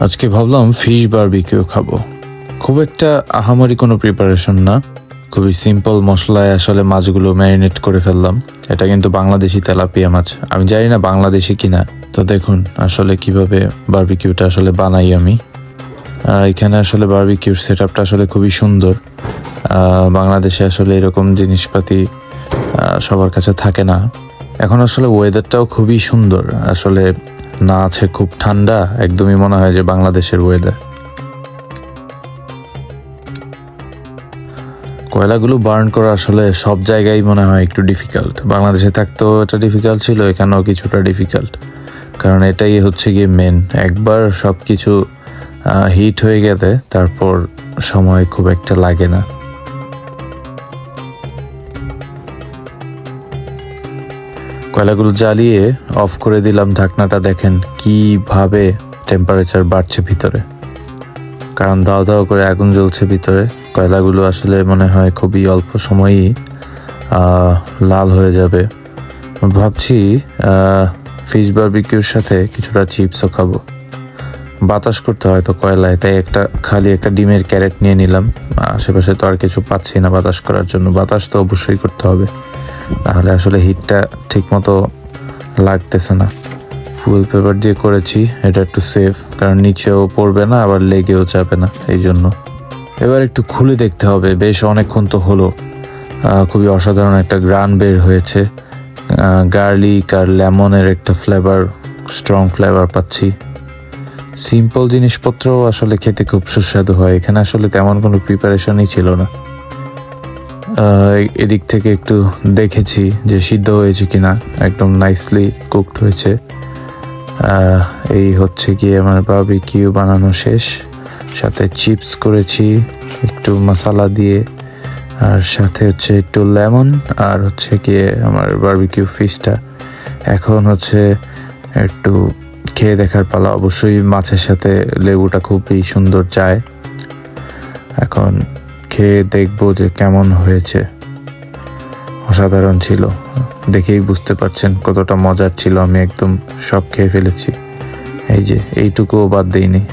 আজকে ভাবলাম fish barbecue খাব। খুব একটা আহামারি কোনো প্রিপারেশন না। খুবই সিম্পল মশলায় আসলে মাছগুলো ম্যারিনেট করে ফেললাম। এটা কিন্তু বাংলাদেশি তেলাপিয়া মাছ। আমি জানি না বাংলাদেশি কিনা। তো দেখুন আসলে কীভাবে বারবিকিউটা আসলে বানাই আমি। এখানে আসলে বারবিকিউর সেট আপটা আসলে খুবই সুন্দর। বাংলাদেশে আসলে এরকম জিনিসপাতি সবার কাছে থাকে না। এখন আসলে ওয়েদারটাও খুবই সুন্দর। আসলে না আছে, খুব ঠান্ডা। একদমই মনে হয় যে বাংলাদেশের ওয়েদার কয়লাগুলো বার্ন করা আসলে সব জায়গায় মনে হয় একটু ডিফিকাল্ট বাংলাদেশে থাকতেও এটা ডিফিকাল্ট ছিল, এখানেও কিছুটা ডিফিকাল্ট কারণ এটাই হচ্ছে গিয়ে মেন একবার সব কিছু হিট হয়ে গেলে তারপর সময় খুব একটা লাগে না। কয়লাগুলো জ্বালিয়ে অফ করে দিলাম, ঢাকনাটা দেখেন কীভাবে টেম্পারেচার বাড়ছে ভিতরে। কারণ দাও দাও করে আগুন জ্বলছে ভিতরে। কয়লাগুলো আসলে মনে হয় খুবই অল্প সময়ই লাল হয়ে যাবে। ভাবছি ফিশ বার্বিকিউর সাথে কিছুটা চিপসও খাব। বাতাস করতে হয় তো কয়লায় তাই একটা খালি একটা ডিমের ক্যারেট নিয়ে নিলাম। আশেপাশে তো আর কিছু পাচ্ছি না বাতাস করার জন্য। বাতাস তো অবশ্যই করতে হবে। তাহলে আসলে হিটটা ঠিক মতো লাগতেছে না। ফুল পেপার দিয়ে করেছি, এটা একটু সেফ, কারণ নিচেও পড়বে না, আবার লেগেও যাবে না, এই জন্য। এবার একটু খুলে দেখতে হবে। বেশ অনেকক্ষণ তো হলো। খুবই অসাধারণ একটা গ্রান বের হয়েছে। গার্লিক আর লেমনের একটা ফ্লেভার স্ট্রং ফ্লেভার পাচ্ছি। সিম্পল জিনিসপত্র আসলে খেতে খুব সুস্বাদু হয়। এখানে আসলে তেমন কোনো প্রিপারেশনই ছিল না। এদিক থেকে একটু দেখেছি যে সিদ্ধ হয়েছে কিনা। একদম নাইসলি কুকড হয়েছে। এই হচ্ছে গিয়ে আমার বারবিকিউ বানানো শেষ। সাথে চিপস করেছি, একটু মশালা দিয়ে। আর সাথে হচ্ছে একটু লেমন আর হচ্ছে গিয়ে আমার বারবিকিউ ফিশটা এখন হচ্ছে একটু খেয়ে দেখার পালা অবশ্যই মাছের সাথে লেবুটা খুবই সুন্দর যায়। এখন খেয়ে দেখব যে কেমন হয়েছে। অসাধারণ ছিল। দেখেই বুঝতে পারছেন কতটা মজার ছিল। আমি একদম সব খেয়ে ফেলেছি। এই যে, এইটুকুও বাদ দিইনি।